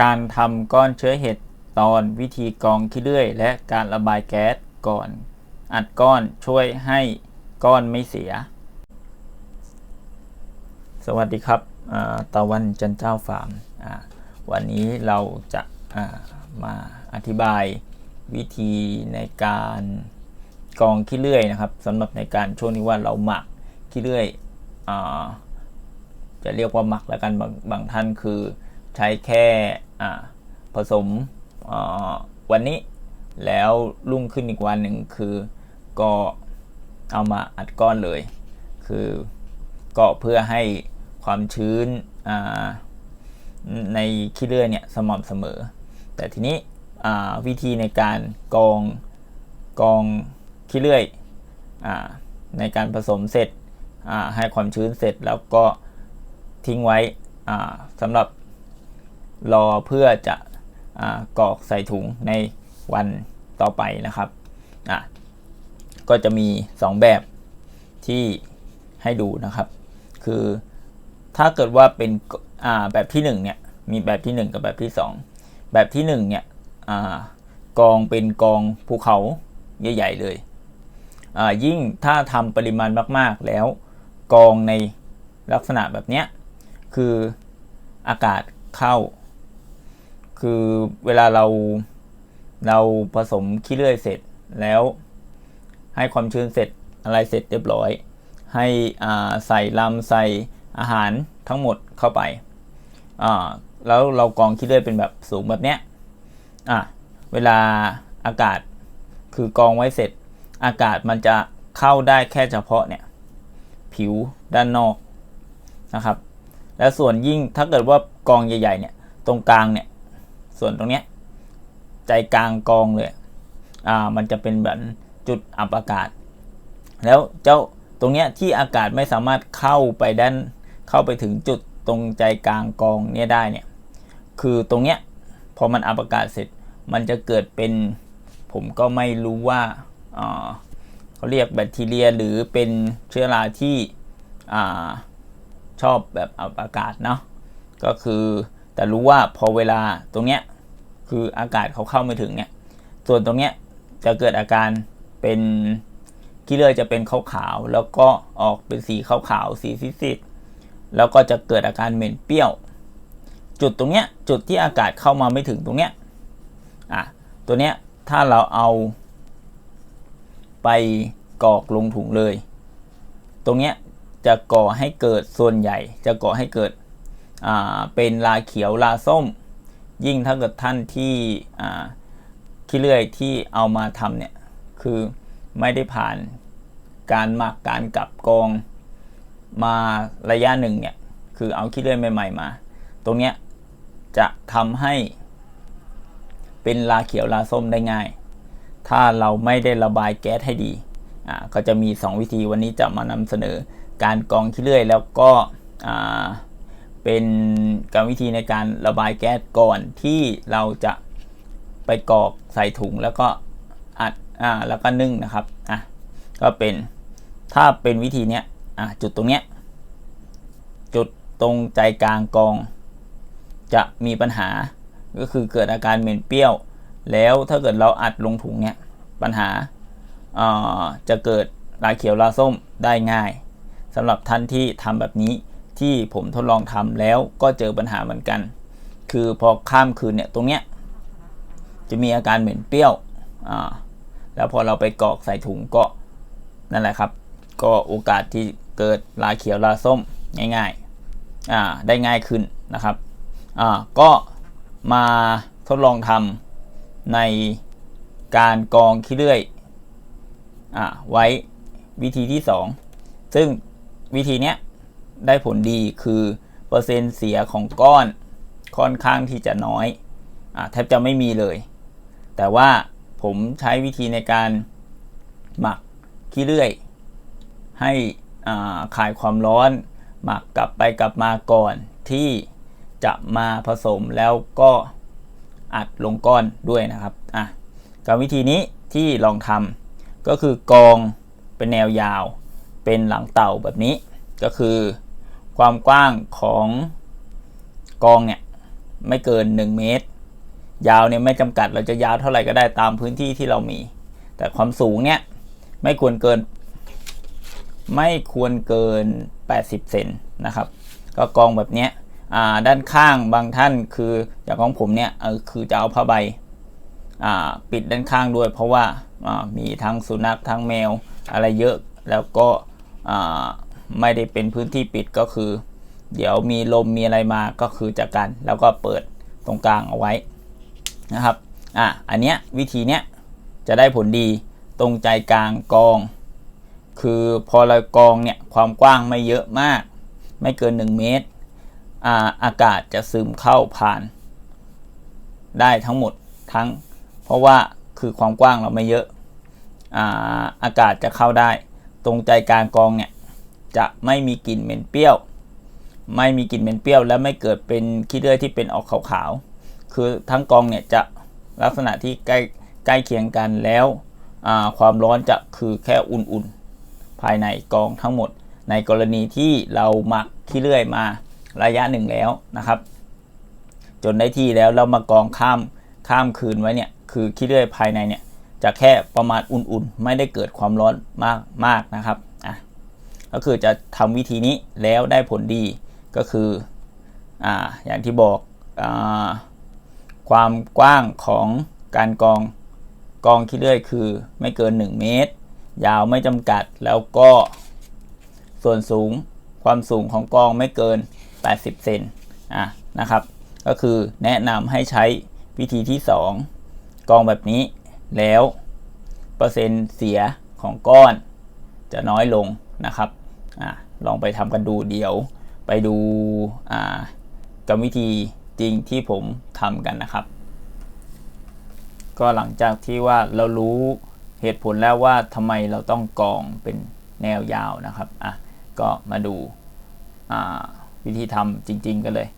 การทำก้อนเชื้อเห็ดตอนวิธีกรองขี้เลื่อย และการระบายแก๊สก่อน อัดก้อนช่วยให้ก้อนไม่เสีย สวัสดีครับตะวันจันเจ้าฟาร์มวันนี้เราจะามาอธิบายวิธีในการกรองขี้เลื่อยนะครับสำหรับในการช่วงนี้ว่าเราหมักขี้เลื่อยอจะเรียกว่าหมักแล้วกันบางบางท่านคือ ช้แค่ผสมวันนี้แล้วรุ่งขึ้นอีกวันหนึ่งคือก็เอามาอัดก้อนเลย คือก็เพื่อให้ความชื้นในขี้เลื่อยเนี่ยสม่ำเสมอ แต่ทีนี้วิธีในการกองกองขี้เลื่อยอในการผสมเสร็จให้ความชื้นเสร็จแล้วก็ทิ้งไว้สำหรับ รอเพื่อจะกรอกใส่ถุงในวันต่อไปนะครับก็จะมี 2 แบบที่ให้ดูนะครับ คือถ้าเกิดว่าเป็นแบบที่ 1 เนี่ย มีแบบที่ 1 กับแบบที่ 2 แบบที่ 1 เนี่ยกองเป็นกองภูเขาใหญ่ ๆ เลย ยิ่งถ้าทำปริมาณมากๆแล้วกองในลักษณะแบบเนี้ยคืออากาศเข้า คือเวลาเราเราผสมขี้เลื่อยเสร็จแล้ว ให้ความชื้นเสร็จอะไรเสร็จเรียบร้อย ให้ใส่ลำใส่อาหารทั้งหมดเข้าไปแล้วเรากองขี้เลื่อยเป็นแบบสูงแบบเนี้ยเวลาอากาศคือกองไว้เสร็จ อากาศมันจะเข้าได้แค่เฉพาะเนี่ยผิวด้านนอกนะครับ และส่วนยิ่งถ้าเกิดว่ากองใหญ่ๆเนี่ยตรงกลางเนี่ย ส่วนตรงเนี้ยใจกลางกองเลย อ่า มันจะเป็นแบบจุดอับอากาศ แล้วเจ้าตรงเนี้ยที่อากาศไม่สามารถเข้าไปด้านเข้าไปถึงจุดตรงใจกลางกองเนี่ยได้เนี่ย คือตรงเนี้ยพอมันอับอากาศเสร็จ มันจะเกิดเป็นผมก็ไม่รู้ว่าเขาเรียกแบคทีเรียหรือเป็นเชื้อราที่อชอบแบบอับอากาศเนาะก็คือแต่รู้ว่าพอเวลาตรงเนี้ย คืออากาศเขาเข้าไม่ถึงเนี่ยส่วนตรงเนี้ยจะเกิดอาการเป็นขี้เลื่อยจะเป็นขาวๆแล้วก็ออกเป็นสีขาวๆสีซีดๆแล้วก็จะเกิดอาการเหม็นเปรี้ยว จุดตรงเนี้ยจุดที่อากาศเข้ามาไม่ถึงตรงเนี้ยอะตัวเนี้ยถ้าเราเอา ไปกรอกลงถุงเลย ตรงเนี้ยจะก่อให้เกิดส่วนใหญ่ จะก่อให้เกิดเป็นลาเขียวลาส้ม ยิ่งถ้าเกิดท่านที่ขี้เลื่อยที่เอามาทำเนี่ยคือไม่ได้ผ่านการหมักการกลับกองมาระยะหนึ่งเนี่ยคือเอาขี้เลื่อยใหม่ๆมา ตรงเนี้ยจะทำให้เป็นลาเขียวลาส้มได้ง่าย ถ้าเราไม่ได้ระบายแก๊สให้ดีอ่าก็จะมี 2 วิธีวันนี้จะมานำเสนอการกองขี้เลื่อยแล้วก็ เป็นกรรมวิธีในการระบายแก๊สก่อนที่เราจะไปกรอกใส่ถุงแล้วก็อัดอ่าแล้วก็นึ่งนะครับอะก็เป็นถ้าเป็นวิธีเนี้ยอะจุดตรงเนี้ยจุดตรงใจกลางกอง จะมีปัญหาก็คือเกิดอาการเหม็นเปรี้ยว แล้วถ้าเกิดเราอัดลงถุงเนี้ยปัญหาจะเกิดลาเขียวลาส้มได้ง่ายสำหรับท่านที่ทำแบบนี้ ที่ผมทดลองทำแล้วก็เจอปัญหาเหมือนกัน คือพอข้ามคืนเนี่ยตรงเนี้ยจะมีอาการเหม็นเปรี้ยวอ่าแล้วพอเราไปกรอกใส่ถุงก็นั่นแหละครับ ก็โอกาสที่เกิดลาเขียวลาส้มง่ายๆอ่าได้ง่ายขึ้นนะครับอ่าก็มาทดลองทำในการกองขี้เลื่อยอ่าไว้วิธีที่ 2 ซึ่งวิธีเนี้ย ได้ผลดีคือเปอร์เซ็นต์เสียของก้อนค่อนข้างที่จะน้อยอแทบจะไม่มีเลย แต่ว่าผมใช้วิธีในการหมักขี้เลื่อย ให้คลายความร้อน หมักกลับไปกลับมาก่อนที่จะมาผสมแล้วก็อัดลงก้อนด้วยนะครับอะกับวิธีนี้ที่ลองทำก็คือกองเป็นแนวยาว เป็นหลังเต่าแบบนี้ก็คือ ความกว้างของกองเนี่ยไม่เกิน 1 เมตร ยาวเนี่ยไม่จำกัดเราจะยาวเท่าไหร่ก็ได้ตามพื้นที่ที่เรามี แต่ความสูงเนี่ยไม่ควรเกิน ไม่ควรเกิน 80 เซนนะครับ ก็กองแบบเนี้ยด้านข้างบางท่านคืออย่างของผมเนี่ยคือจะเอาผ้าใบาปิดด้านข้างด้วย เพราะว่าามีทั้งสุนัขทั้งแมวอะไรเยอะแล้วก็ ไม่ได้เป็นพื้นที่ปิดก็คือ เดี๋ยวมีลมมีอะไรมาก็คือจากกัน แล้วก็เปิดตรงกลางเอาไว้นะครับอะอันเนี้ยวิธีเนี้ยจะได้ผลดีตรงใจกลางกอง คือพอเรากองเนี่ยความกว้างไม่เยอะมาก ไม่เกิน 1 เมตรอ่าอากาศจะซึมเข้าผ่าน ได้ทั้งหมดทั้ง เพราะว่าคือความกว้างเราไม่เยอะอ่าอากาศจะเข้าได้ ตรงใจกลางกองเนี่ย จะไม่มีกลิ่นเหม็นเปรี้ยว ไม่มีกลิ่นเหม็นเปรี้ยว และไม่เกิดเป็นขี้เลื่อยที่เป็นออกขาวๆ คือทั้งกองเนี่ยจะลักษณะที่ใกล้ใกล้เคียงกันแล้วความร้อนจะคือแค่อุ่นๆ ภายในกองทั้งหมด ในกรณีที่เราหมักขี้เลื่อยมาระยะหนึ่งแล้วนะครับ จนได้ที่แล้วเรามากองข้ามข้ามคืนไว้เนี่ยคือขี้เลื่อยภายในเนี่ยจะแค่ประมาณอุ่นๆ ไม่ได้เกิดความร้อนมากมากนะครับ ก็คือจะทำวิธีนี้แล้วได้ผลดีก็คืออ่าอย่างที่บอกอาความกว้างของการกองกองขี้เลื่อยคือไม่เกิน 1 เมตร ยาวไม่จำกัดแล้วก็ส่วนสูงความสูงของกองไม่เกิน 80 เซนอะนะครับ ก็คือแนะนำให้ใช้วิธีที่ 2 กองแบบนี้แล้วเปอร์เซ็นต์เสียของก้อนจะน้อยลงนะครับ อลองไปทำกันดูเดี๋ยว ไปดูกรรมวิธีจริงที่ผมทำกันนะครับ ก็หลังจากที่ว่าเรารู้เหตุผลแล้วว่าทำไมเราต้องกองเป็นแนวยาวนะครับอะก็มาดูาวิธีทำจริง ๆ กันเลย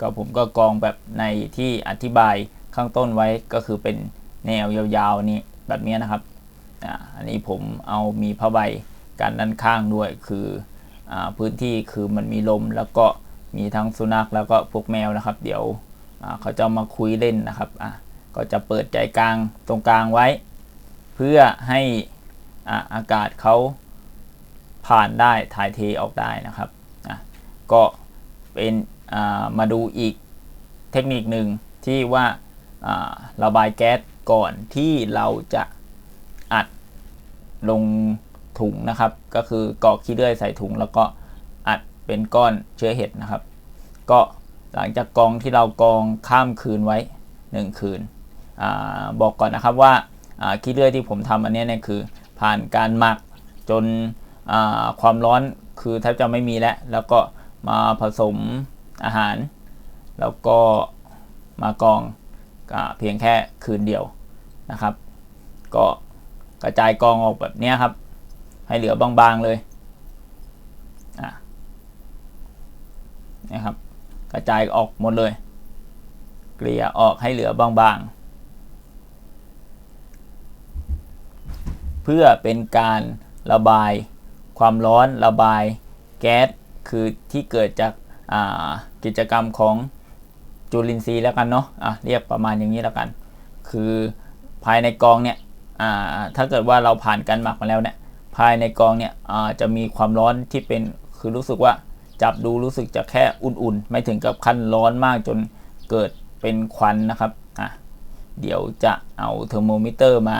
ก็ผมก็กองแบบในที่อธิบายข้างต้นไว้ก็คือเป็นแนวยาวๆนี่แบบนี้นะครับอะอันนี้ผมเอามีผ้าใบ กันด้านข้างด้วยคืออพื้นที่คือมันมีลมแล้วก็มีทั้งสุนัขแล้วก็พวกแมวนะครับ เดี๋ยวเขาจะมาคุยเล่นนะครับอะก็จะเปิดใจกลางตรงกลางไว้ เพื่อให้อาอากาศเขาผ่านได้ถ่ายเทออกได้นะครับอะก็เป็นมาดูอีกเทคนิคหนึ่งที่ว่าระบายแก๊สก่อนที่เราจะอัดลง ถุงนะครับ ก็คือกรอกขี้เลื่อยใส่ถุง แล้วก็อัดเป็นก้อนเชื้อเห็ดนะครับ ก็หลังจากกองที่เรากองข้ามคืนไว้ 1 คืนอาบอกก่อนนะครับว่าอ่าขี้เลื่อยที่ผมทำอันนี้เนี่ยคือผ่านการหมักจนอ่าความร้อนคือแทบจะไม่มีแล้ว แล้วก็มาผสมอาหาร แล้วก็มากองอาเพียงแค่คืนเดียวนะครับ ก็กระจายกองออกแบบนี้ครับ ให้เหลือบางๆเลยนะครับ กระจายออกหมดเลย เกลี่ยออกให้เหลือบางๆ เพื่อเป็นการระบายความร้อนระบายแก๊สคือที่เกิดจากกิจกรรมของจุลินทรีย์แล้วกันเนาะะเรียกประมาณอย่างนี้แล้วกัน คือภายในกองเนี่ยถ้าเกิดว่าเราผ่านการหมักมาแล้วเนี่ย ภายในกองเนี่ยจะมีความร้อนที่เป็นคือรู้สึกว่าจับดูรู้สึกจะแค่อุ่นๆ ไม่ถึงกับขั้นร้อนมากจนเกิดเป็นควันนะครับอะเดี๋ยวจะเอาเทอร์โมมิเตอร์มา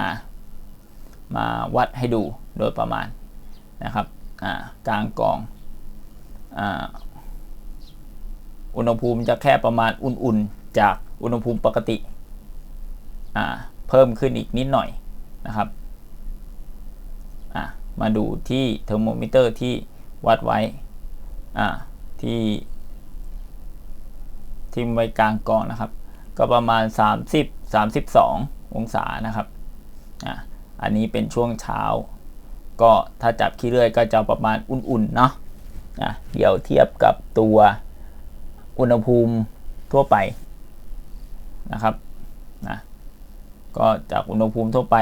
มาวัดให้ดูโดยประมาณนะครับอ่ากลางกองอ่าอุณหภูมิจะแค่ประมาณอุ่นๆ จากอุณหภูมิปกติอ่าเพิ่มขึ้นอีกนิดหน่อยนะครับ มาดูที่เทอร์โมมิเตอร์ที่วัดไว้อ่าที่ทิมไว้กลางกองนะครับ ก็ประมาณ 30 32 องศานะครับอะอันนี้เป็นช่วงเช้า ก็ถ้าจับขี้เลื่อยก็จะประมาณอุ่นๆเนาะอะเดี๋ยวเทียบกับตัวอุณหภูมิทั่วไปนะครับนะก็จากอุณหภูมิทั่วไป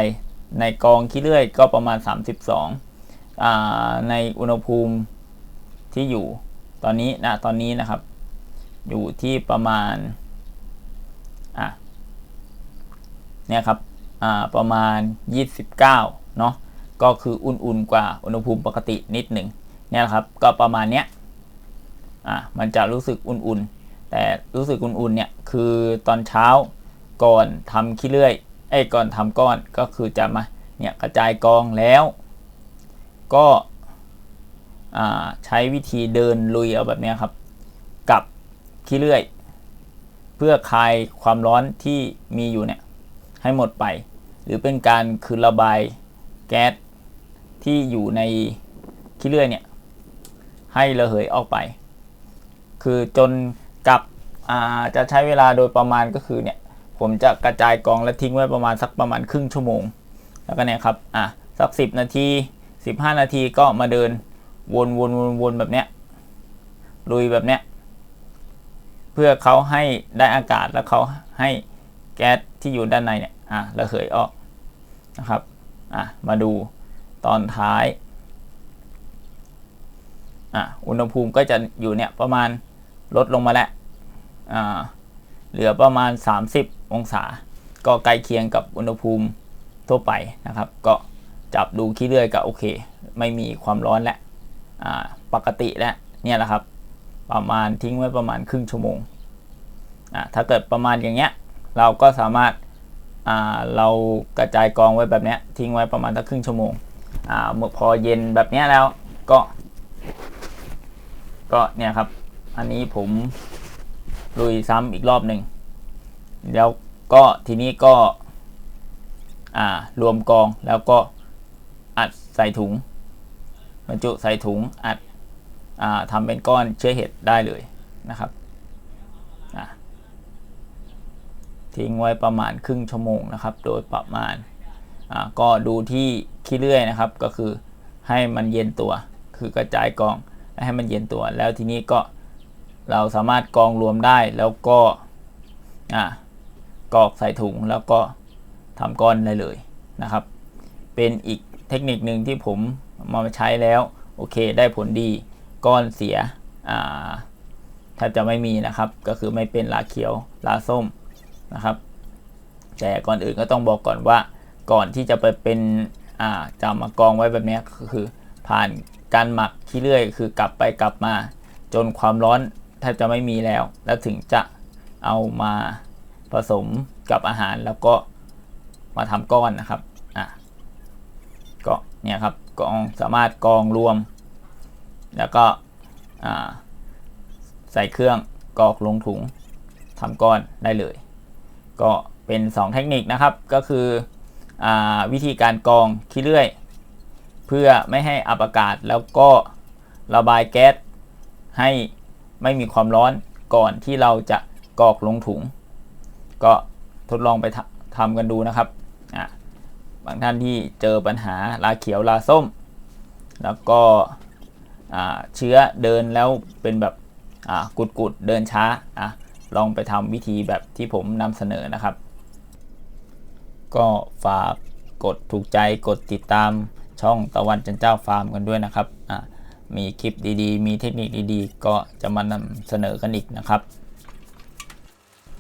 ในกองขี้เลื่อยก็ประมาณ 32 ในอุณหภูมิที่อยู่ตอนนี้นะตอนนี้นะครับ อยู่ที่ประมาณอะเนี่ยครับอ่าประมาณ 29เนาะก็คืออุ่นๆกว่าอุณหภูมิปกตินิดหนึ่งเนี่ยครับก็ประมาณเนี้ยอะมันจะรู้สึกอุ่นๆ แต่รู้สึกอุ่นๆเนี่ยคือตอนเช้าก่อนทำขี้เลื่อยไอ้ก่อนทำก้อนก็คือจะมาเนี่ยกระจายกองแล้ว ก็ใช้วิธีเดินลุยเอาแบบนี้ครับ กับขี้เลื่อย เพื่อคลายความร้อนที่มีอยู่เนี่ยให้หมดไป หรือเป็นการคืนระบายแก๊สที่อยู่ในขี้เลื่อยเนี่ยให้ระเหยออกไป คือจนกับจะใช้เวลาโดยประมาณก็คือเนี่ยผมจะกระจายกองและทิ้งไว้ประมาณสักประมาณครึ่งชั่วโมง แล้วก็เนี่ยครับอะสัก 10 นาที 15 นาทีก็มาเดินวนวนวนวนแบบเนี้ยลุยแบบเนี้ยเพื่อเขาให้ได้อากาศแล้วเขาให้แก๊สที่อยู่ด้านในเนี่ยอะระเหยออกนะครับอะมาดูตอนท้ายอะอุณหภูมิก็จะอยู่เนี่ยประมาณลดลงมาแล้วอ่าเหลือประมาณ 30 องศา ก็ใกล้เคียงกับอุณหภูมิทั่วไปนะครับ ก็ จับดูขี้เลื่อยก็โอเค ไม่มีความร้อนแล้วอ่าปกติแล้วเนี่ยแหละครับ ประมาณทิ้งไว้ประมาณครึ่งชั่วโมงถ้าเกิดประมาณอย่างเงี้ยเราก็สามารถเรากระจายกองไว้แบบเนี้ยทิ้งไว้ประมาณสักครึ่งชั่วโมงเมื่อพอเย็นแบบเนี้ยแล้วก็ ก็เนี่ยครับ อันนี้ผมลุยซ้ำอีกรอบหนึ่งแล้วก็ทีนี้ก็รวมกองแล้วก็ อัดใส่ถุงบรรจุใส่ถุงอัดอทำเป็นก้อนเชื้อเห็ดได้เลยนะครับทิ้งไว้ประมาณครึ่งชั่วโมงนะครับ โดยประมาณก็ดูที่ขี้เลื่อยนะครับ ก็คือให้มันเย็นตัว คือกระจายกองและให้มันเย็นตัว แล้วทีนี้ก็เราสามารถกองรวมได้แล้วก็กรอกใส่ถุงแล้วก็ทำก้อนได้เลยนะครับ เป็นอีก เทคนิคหนึ่งที่ผมมาใช้แล้ว โอเค ได้ผลดีก้อนเสียอ่าแทบจะไม่มีนะครับ ก็คือไม่เป็นลาเขียวลาส้มนะครับ แต่ก่อนอื่นก็ต้องบอกก่อนว่าก่อนที่จะไปเป็นอ่าจะมากองไว้แบบนี้ก็คือ ผ่านการหมักขี้เลื่อยคือกลับไปกลับมา จนความร้อนแทบจะไม่มีแล้ว แล้วถึงจะเอามาผสมกับอาหารแล้วก็มาทำก้อนนะครับ เนี่ยครับกองสามารถกองรวม แล้วก็ใส่เครื่องกรอกลงถุงทำก้อนได้เลย ก็เป็น 2 เทคนิคนะครับก็คืออวิธีการกรองขี้เลื่อย เพื่อไม่ให้อับอากาศแล้วก็ระบายแก๊สให้ไม่มีความร้อนก่อนที่เราจะกรอกลงถุง ก็ทดลองไปทำกันดูนะครับ บางท่านที่เจอปัญหาลาเขียวลาส้ม แล้วก็เชื้อเดินแล้วเป็นแบบกุดกุดๆเดินช้าอะลองไปทำวิธีแบบที่ผมนำเสนอนะครับ ก็ฝากกดถูกใจกดติดตามช่องตะวันจันเจ้าฟาร์มกันด้วยนะครับอะมีคลิปดีๆ มีเทคนิคดีๆ ก็จะมานำเสนอกันอีกนะครับ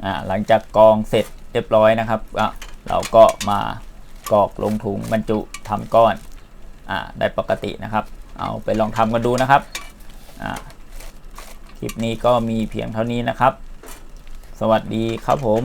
อะหลังจากกองเสร็จเรียบร้อยนะครับอะเราก็มา กรอกลงถุงบรรจุทำก้อนอ่าได้ปกตินะครับ เอาไปลองทำกันดูนะครับอ่าคลิปนี้ก็มีเพียงเท่านี้นะครับ สวัสดีครับผม